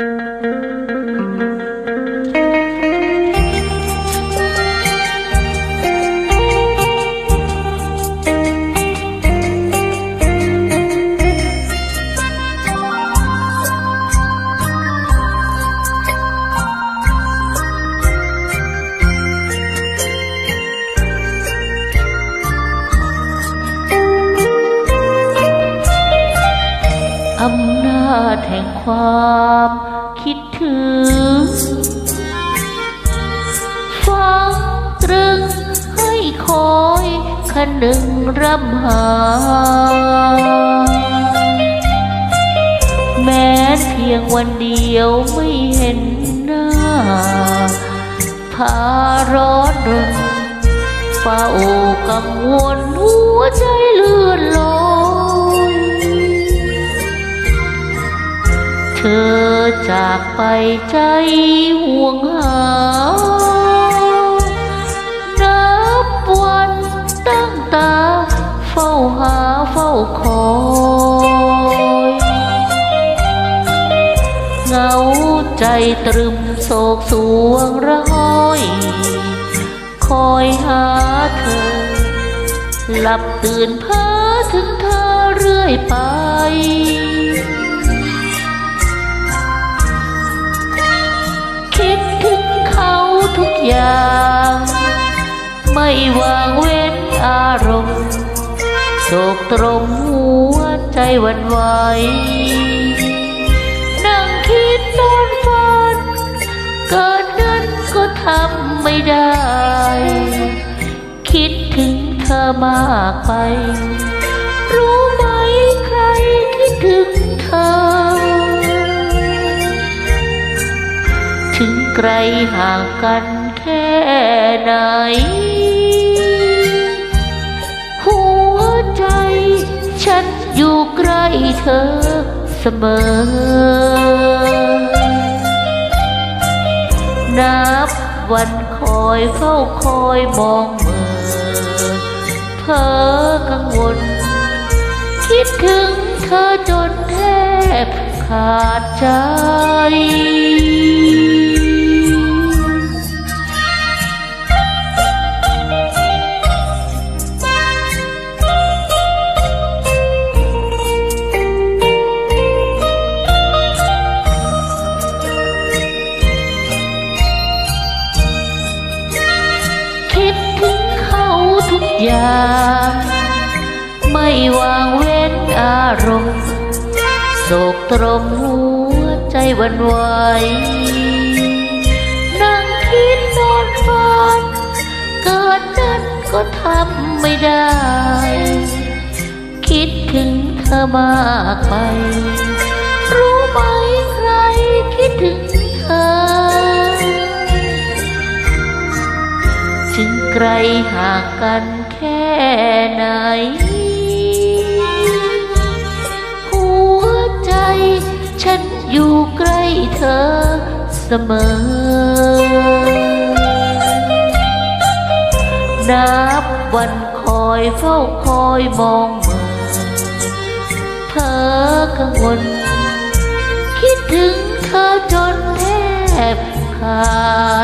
อาจแห่งความคิดถึง ฟังตรึงให้คอยคันหนึ่งรำหา แม้เพียงวันเดียวไม่เห็นหน้าพาร้อนรนเฝ้ากังวลหัวใจเลื่อนลอย อจากไปใจห่วงหา นับวันตั้งตา เฝ้าหาเฝ้าคอยเหงาใจตรึมโศกสวงร้อย คอยหาเธอ หลับตื่นเพ้อถึงเธอเรื่อยไป ไม่วางเว้นอารมณ์โศกตรมหัวใจวันไหวนั่งคิดนอนฝันเกิดนั้นก็ทำไม่ได้ คิดถึงเธอมากไป รู้ไหมใครคิดถึงเธอถึงไกลห่างกันแค่ไหน เธอเสมอ นับวันคอยเฝ้าคอยมองเมื่อเพ้อกังวล คิดถึงเธอจนแทบขาดใจ ย่างไม่วางเว้นอารมณ์โศกตรมหัวใจวันไหวนั่งคิดนอนฝันเกิดนั้นก็ทำไม่ได้ คิดถึงเธอมากไป รู้ไหมใครคิดถึง ถึงไกลห่างกันแค่ไหน หัวใจฉันอยู่ใกล้เธอเสมอ นับวันคอยเฝ้าคอยมองเมื่อเพ้อกังวล คิดถึงเธอจนแทบขาด